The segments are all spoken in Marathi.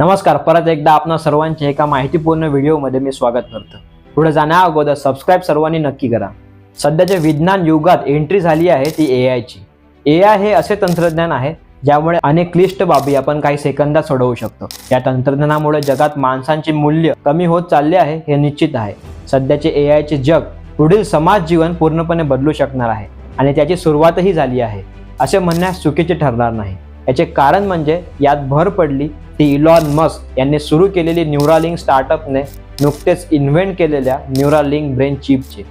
नमस्कार परत एकदा आपणा सर्वांचे एका माहितीपूर्ण व्हिडिओमध्ये मी स्वागत करतो. पुढे जाण्या अगोदर सबस्क्राईब सर्वांनी नक्की करा. सध्याच्या विज्ञान युगात एंट्री झाली आहे ती ए आयची ए आय हे असे तंत्रज्ञान आहे ज्यामुळे अनेक क्लिष्ट बाबी आपण काही सेकंदात सोडवू शकतो. या तंत्रज्ञानामुळे जगात माणसांचे मूल्य कमी होत चालले आहे हे निश्चित आहे. सध्याचे ए आयचे जग पुढील समाज जीवन पूर्णपणे बदलू शकणार आहे आणि त्याची सुरुवातही झाली आहे. असे म्हणण्यास चुकीचे ठरणार नाही. याचे कारण म्हणजे यात भर पडली ती इलॉन मस्क यांनी सुरू केलेली न्यूरालिंग स्टार्टअपने नुकतेच इन्व्हेंट केलेल्या न्यूरालिंग ब्रेन चिपची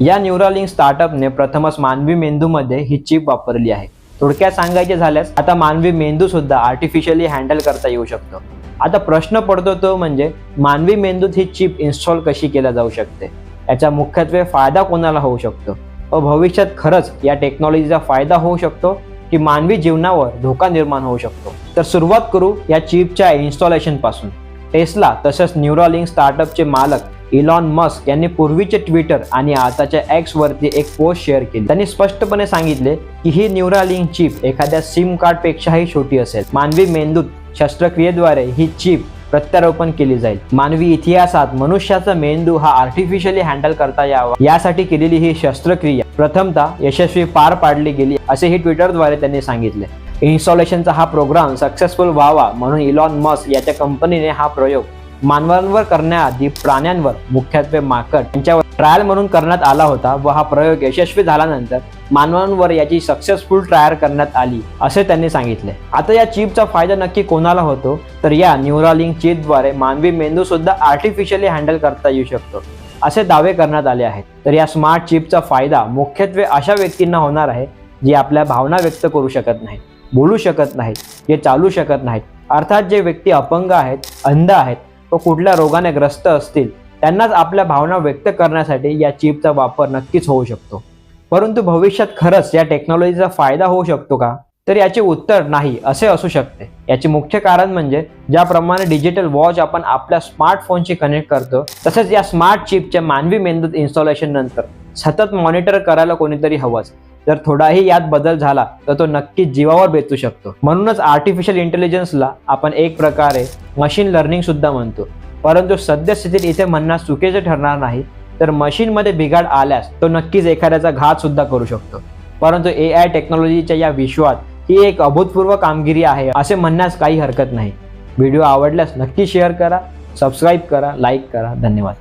या न्यूरालिंग स्टार्टअपने प्रथमच मानवी मेंदूमध्ये ही चिप वापरली आहे. थोडक्यात सांगायचे झाल्यास आता मानवी मेंदू सुद्धा आर्टिफिशियली हँडल करता येऊ शकतो. आता प्रश्न पडतो तो म्हणजे मानवी मेंदूत ही चिप इन्स्टॉल कशी केल्या जाऊ शकते? याचा मुख्यत्वे फायदा कोणाला होऊ शकतो? व भविष्यात खरंच या टेक्नॉलॉजीचा फायदा होऊ शकतो? की मानवी जीवनावर धोका निर्माण होऊ शकतो. तर सुरुवात करू या चिपच्या इन्स्टॉलेशनपासून. टेस्ला तसंच न्यूरॉलिंग स्टार्टअपचे मालक इलॉन मस्क यांनी पूर्वीचे ट्विटर आणि आताच्या एक्स वरती एक पोस्ट शेअर केली. त्यांनी स्पष्टपणे सांगितले की ही न्यूरालिंग चिप एखाद्या सिम कार्ड पेक्षाही छोटी असेल. मानवी मेंदूत शस्त्रक्रियेद्वारे ही चिप प्रत्यारोपण केली जाईल. मानवी इतिहासात मनुष्याचा मेंदू हा आर्टिफिशियली हँडल करता यावा. यासाठी केलेली ही शस्त्रक्रिया प्रथमतः यशस्वी पार पाडली गेली असेही ट्विटरद्वारे त्यांनी सांगितले. इन्स्टॉलेशनचा हा प्रोग्राम सक्सेसफुल व्हावा म्हणून इलॉन मस्क याच्या कंपनीने हा प्रयोग मानवांवर करण्याआधी प्राण्यांवर मुख्यत्वे माकड यांच्यावर ट्रायल म्हणून करण्यात आला होता व हा प्रयोग यशस्वी झाल्यानंतर मानवांवर याची सक्सेसफुल ट्रायल करण्यात आली असे त्यांनी सांगितले. आता या चिपचा फायदा नक्की कोणाला होतो? तर या न्यूरालिंग चिपद्वारे मानवी मेंदू सुद्धा आर्टिफिशियली हँडल करता येऊ शकतो असे दावे करण्यात आले आहेत. तर या स्मार्ट चिपचा फायदा मुख्यत्वे अशा व्यक्तींना होणार आहे जे आपल्या भावना व्यक्त करू शकत नाहीत बोलू शकत नाहीत जे चालू शकत नाहीत. अर्थात जे व्यक्ती अपंग आहेत अंध आहेत व कुठल्या रोगाने ग्रस्त असतील त्यांनाच आपल्या भावना व्यक्त करण्यासाठी या चिपचा वापर नक्कीच होऊ शकतो. परंतु भविष्यात खरंच या टेक्नॉलॉजीचा फायदा होऊ शकतो का? तर याचे उत्तर नाही असे असू शकते. याचे मुख्य कारण म्हणजे ज्याप्रमाणे डिजिटल वॉच आपण आपल्या स्मार्टफोनशी कनेक्ट करतो तसेच या स्मार्ट चिपच्या मानवी मेंदूत इन्स्टॉलेशन नंतर सतत मॉनिटर करायला कोणीतरी हवंच. जर थोडाही यात बदल झाला तर तो नक्कीच जीवावर बेतू शकतो. म्हणूनच आर्टिफिशियल इंटेलिजन्सला आपण एक प्रकारे मशीन लर्निंग सुद्धा म्हणतो. परंतु सद्यस्थितीत इथे म्हणणं चुकीचे ठरणार नाही. तर मशीनमध्ये बिघाड आल्यास तो नक्कीच एखाद्याचा घात सुद्धा करू शकतो. परंतु ए आय टेक्नॉलॉजीच्या या विश्वात ही एक अभूतपूर्व कामगिरी आहे असे म्हणण्यास काही हरकत नाही. व्हिडिओ आवडल्यास नक्की शेअर करा सबस्क्राईब करा लाईक करा. धन्यवाद.